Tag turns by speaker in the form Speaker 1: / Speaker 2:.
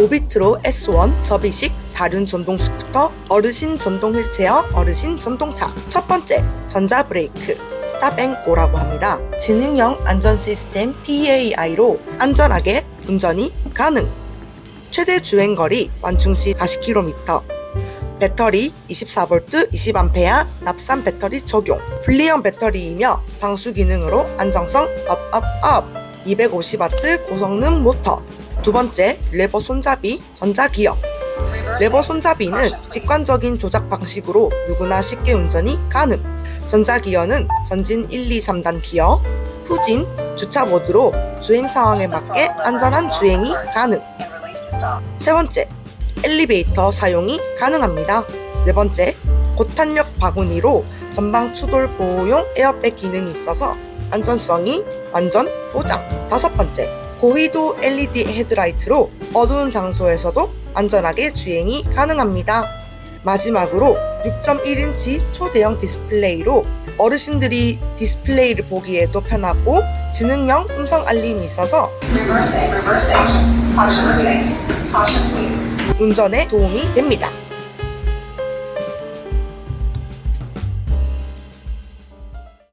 Speaker 1: 모비트로 S1 접이식 사륜 전동 스쿠터 어르신 전동 휠체어 어르신 전동차 첫 번째 전자 브레이크 스탑앤고라고 합니다. 지능형 안전 시스템 PAI로 안전하게 운전이 가능. 최대 주행 거리 완충 시 40km. 배터리 24V 20A 납산 배터리 적용. 분리형 배터리이며 방수 기능으로 안정성 업업업. 250W 고성능 모터. 두 번째 레버 손잡이 전자기어. 레버 손잡이는 직관적인 조작 방식으로 누구나 쉽게 운전이 가능. 전자기어는 전진 1, 2, 3단 기어, 후진, 주차 모드로 주행 상황에 맞게 안전한 주행이 가능. 세 번째, 엘리베이터 사용이 가능합니다. 네 번째, 고탄력 바구니로 전방 추돌 보호용 에어백 기능이 있어서 안전성이 완전 보장. 다섯 번째, 고위도 LED 헤드라이트로 어두운 장소에서도 안전하게 주행이 가능합니다. 마지막으로 6.1인치 초대형 디스플레이로 어르신들이 디스플레이를 보기에도 편하고 지능형 음성 알림이 있어서. 운전에 도움이 됩니다.